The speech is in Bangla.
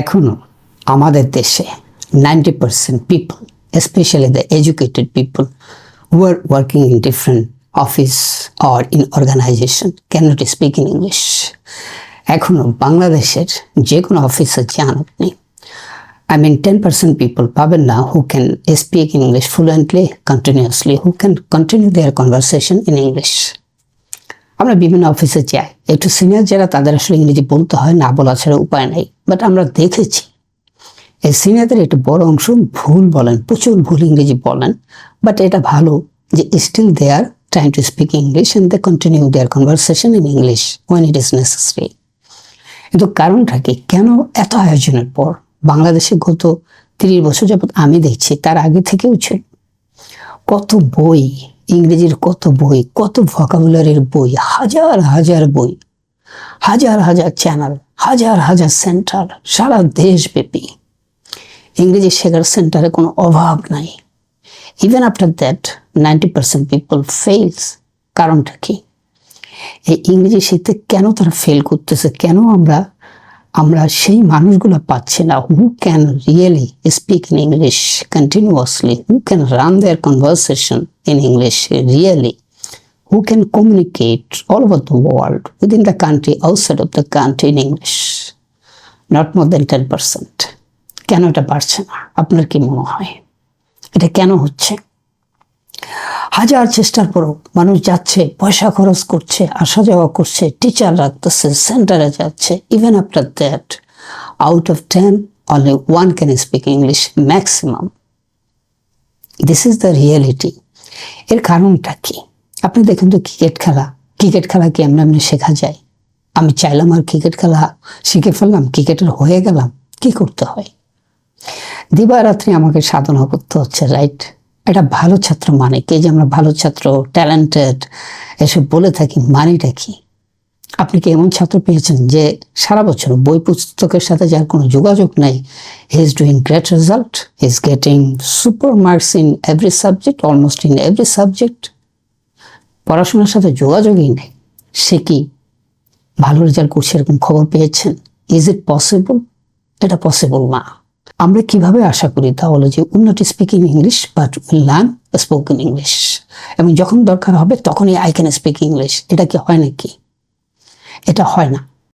এখনও আমাদের দেশে ninety percent people specially the educated people were working in different office or in organization can not speak in English এখনও বাংলাদেশের যে কোনো অফিসে যান আপনি I mean ten percent people পাবেন না who can speak in English fluently continuously who can continue their conversation in English আমরা বিভিন্ন অফিসে যাই, একটু সিনিয়র যারা তাদের আসলে ইংরেজি বলতে হয়, না বলা ছাড়া উপায় নেই। বাট আমরা দেখেছি, এই সিনিয়রদের একটা বড় অংশ ভুল বলেন, প্রচুর ভুল ইংরেজি বলেন বাট এটা ভালো যে still they are trying to speak English and they continue their conversation in English when it is necessary কিন্তু কারণটা কি? কেন এত আয়োজনের পর? বাংলাদেশে গত তিরিশ বছর যাবত আমি দেখছি, তার আগে থেকেও ছিল। কত বই, ইংরেজির কত বই, কত ভকাবুলারির বই, হাজার হাজার বই, হাজার হাজার চ্যানেল হাজার হাজার সেন্টার সারা দেশব্যাপী। ইংরেজি শেখার সেন্টারে কোনো অভাব নাই। Even after that ninety percent people fails কারণটা কি? এই ইংরেজি শিখতে কেন তারা ফেল করতেছে? কেন আমরা আমরা সেই মানুষগুলো পাচ্ছি না? Who can really speak in English continuously who can run their conversation in English really who can communicate all over the world within the country, outside of the country in English. Not more than 10%. কেন এটা বাড়ছে না? আপনার কি মনে হয়? এটা কেন হচ্ছে? হাজার চেষ্টার পরও মানুষ যাচ্ছে পয়সা খরচ করছে আসা যাওয়া করছে টিচার রাখতেছে সেন্টারে যাচ্ছে even after that out of ten only one can speak English maximum this is the reality এর কারণটা কি? আপনি দেখেন তো ক্রিকেট খেলা। ক্রিকেট খেলা কি এমনি এমনি শেখা যায়? আমি চাইলাম আর ক্রিকেট খেলা শিখে ফেললাম ক্রিকেটের হয়ে গেলাম, কি করতে হয়? দিবারাত্রি আমাকে সাধনা করতে হচ্ছে রাইট এটা ভালো ছাত্র মানে কে? যে আমরা ভালো ছাত্র ট্যালেন্টেড এসব বলে থাকি, মানেটা কি? আপনি কি এমন ছাত্র পেয়েছেন যে সারা বছর বই পুস্তকের সাথে যার কোনো যোগাযোগ নাই he is doing great result he is getting super marks in every subject almost in every subject পড়াশোনার সাথে যোগাযোগই নেই। সে কি ভালো রেজাল্ট করছে এরকম খবর পেয়েছেন? ইজ ইট পসিবল এটা পসিবল না। আমরা কীভাবে আশা করি তাহলে যে উন্নত speaking English but will learn spoken English এবং যখন দরকার হবে, তখনই আই ক্যান স্পিক ইংলিশ এটা কি হয় নাকি? এটা হয় না।